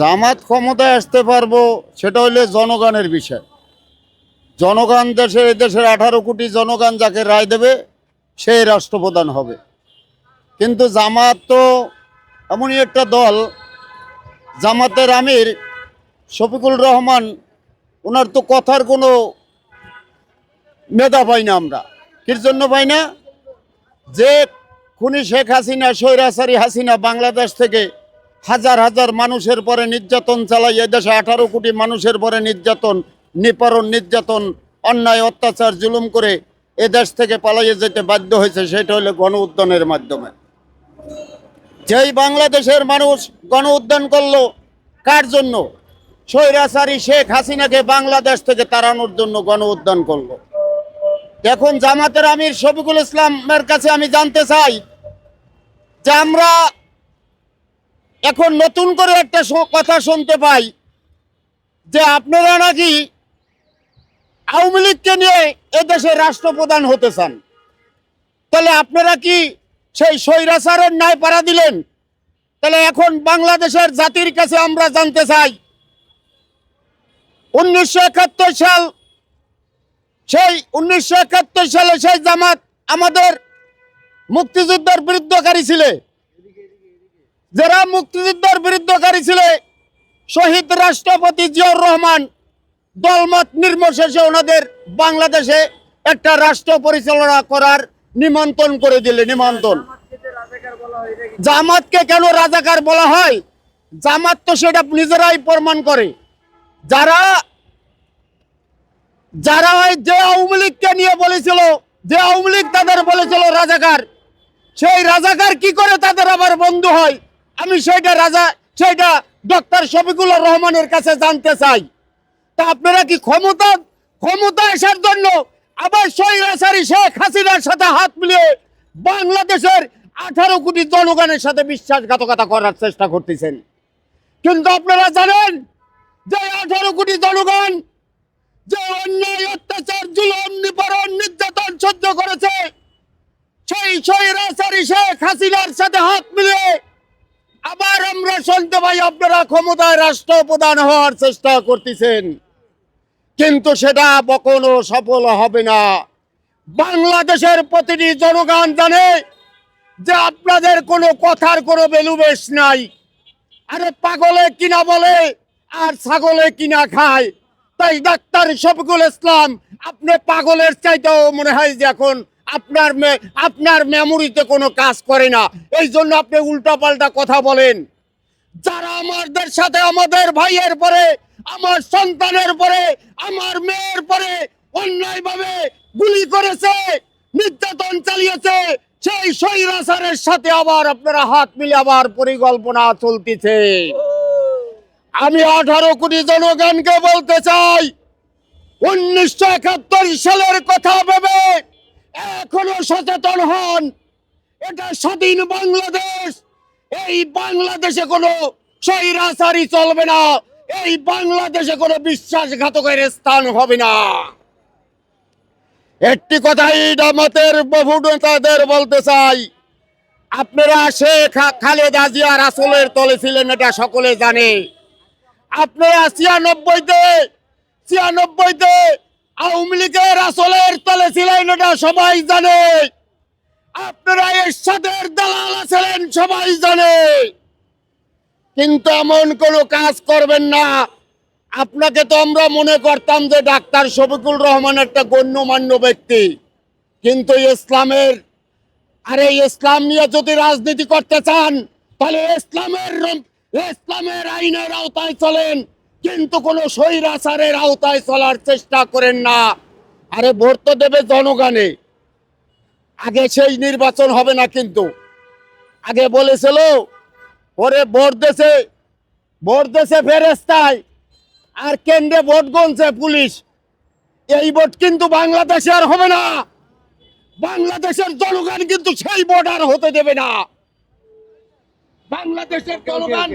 জামাত ক্ষমতায় আসতে পারব, সেটা হইলে জনগণের বিষয়। জনগণ দেশের দেশের আঠারো কোটি জনগণ যাকে রায় দেবে, সেই রাষ্ট্রপ্রধান হবে। কিন্তু জামাত তো এমনই একটা দল, জামাতের আমির শফিকুল রহমান, ওনার তো কথার কোনো মেধা পাই না আমরা। কির জন্য পাই না? যে খুনি শেখ হাসিনা, স্বৈরাচারী হাসিনা বাংলাদেশ থেকে হাজার হাজার মানুষের পরে নির্যাতন চালাই এদেশে আঠারো কোটি মানুষের পরে নির্যাতন, নিপারণ, নির্যাতন, অন্যায়, অত্যাচার, জুলুম করে এদেশ থেকে পালাইয়ে যেতে বাধ্য হয়েছে, সেটা হলো গণ উদ্যানের মাধ্যমে। যেই বাংলাদেশের মানুষ গণ উদ্যান করল, কার জন্য? স্বৈরাচারী শেখ হাসিনাকে বাংলাদেশ থেকে তাড়ানোর জন্য গণ উদ্যান করল। এখন জামাতের আমির শফিকুল ইসলামের কাছে আমি জানতে চাই যে আমরা এখন নতুন করে একটা কথা শুনতে পাই যে আপনারা নাকি আওয়ামী লীগকে নিয়ে এদেশে রাষ্ট্রপ্রধান হতে চান। তাহলে আপনারা কি সেই স্বৈরাচারের ন্যায় পাড়া দিলেন? তাহলে এখন বাংলাদেশের জাতির কাছে আমরা জানতে চাই, উনিশশো একাত্তর সাল, সেই উনিশশো একাত্তর সালে সেই জামাত আমাদের মুক্তিযুদ্ধের বিরুদ্ধকারী ছিল। যারা মুক্তিযুদ্ধের বিরুদ্ধকারী ছিল, শহীদ রাষ্ট্রপতি জিয়াউর রহমান দলমত নির্মশেষে ওনাদের বাংলাদেশে একটা রাষ্ট্র পরিচালনা করার নিমন্ত্রণ করে দিলে, নিমন্ত্রণ। জামাতকে কেন রাজাকার বলা হয়? জামাত তো সেটা নিজেরাই প্রমাণ করে। যারা যারা যে আওয়ামী লীগকে নিয়ে বলেছিল, যে আওয়ামী লীগ তাদের বলেছিল রাজাকার, সেই রাজাকার কি করে তাদের আবার বন্ধু হয়? আমি সেইটা রাজা, সেইটা ডক্টর শফিকুল রহমানের কাছে জানতে চাই। তা আপনারা কি ক্ষমতা ক্ষমতা আসার জন্য আবার স্বৈরাচারী শেখ হাসিনার সাথে হাত মিলিয়ে বাংলাদেশের আঠারো কোটি জনগণের সাথে বিশ্বাসঘাতকতা করার চেষ্টা করতেছেন? কিন্তু আপনারা জানেন যে আঠারো কোটি জনগণ যে অন্যায় অত্যাচার, জুলুম নিপরণ নির্যাতন সহ্য করেছে, সেই স্বৈরাচারী শেখ হাসিনার সাথে হাত মিলিয়ে আবার আমরা শুনতে পাই আপনারা ক্ষমতায় রাষ্ট্র রাষ্ট্রপ্রধান হওয়ার চেষ্টা করতেছেন। কিন্তু সেটা কখনো সফল হবে না। বাংলাদেশের প্রতিটি জনগণ জানে যে আপনাদের কোনো কথার কোনো বেলুবেশ নাই। আরে পাগলে কিনা বলে আর ছাগলে কিনা খায়। তাই ডাক্তার শফিকুল ইসলাম, আপনি পাগলের চাইতেও মনে হয় যে এখন আপনার মে- আপনার মেমোরিতে কোনো কাজ করে না। এই জন্য আপনি উল্টাপাল্টা কথা বলেন। যারা আমাদের সাথে আমাদের ভাইয়ের পরে আমার সন্তানের পরে আমার মেয়ের পরে অন্যায়ভাবে গুলি করেছে নির্যাতন চালিয়েছে সেই স্বৈরাচারের সাথে আবার আপনারা হাত মিলে আবার পরিকল্পনা চলতেছে। আমি আঠারো কোটি জনগণকে বলতে চাই উনিশশো একাত্তর সালের কথা ভেবে এখনও সচেতন হন। এটা স্বাধীন বাংলাদেশ। এই বাংলাদেশে কোনো স্বৈরাচারী চলবে না। এই বাংলাদেশে কোনো বিশ্বাসঘাতকের স্থান হবে না। একটি কথাই ডামাতের বহু নেতাদের বলতে চাই। আপনারা শেখ খালেদা জিয়ার আসলের তলে ছিলেন, এটা সকলে জানে। আপনারা ছিয়ানব্বইতে ছিয়ানব্বইতে আওয়ামী লীগের আসলের তলে ছিলেন এটা সবাই জানে। আপনারা এরশাদের দালাল ছিলেন সবাই জানে। কিন্তু এমন কোনো কাজ করবেন না। আপনাকে তো আমরা মনে করতাম যে ডাক্তার শফিকুল রহমান একটা গণ্যমান্য ব্যক্তি। কিন্তু ইসলামের, আরে ইসলাম নিয়ে যদি রাজনীতি করতে চান, তাহলে ইসলামের ইসলামের আইনের আওতায় চলেন। কিন্তু কোনো স্বৈরাচারের আওতায় চলার চেষ্টা করেন না। আরে ভোট তো দেবে জনগণে। আগে সেই নির্বাচন হবে না কিন্তু। আগে বলেছিল ওরে ভোট দেশে ভোট দেশে ফেরেস্তায় আর কেন্দ্রে ভোট গনছে পুলিশ। এই ভোট কিন্তু বাংলাদেশে আর হবে না। বাংলাদেশের জনগণ কিন্তু সেই ভোট আর হতে দেবে না। বাংলাদেশের জনগণ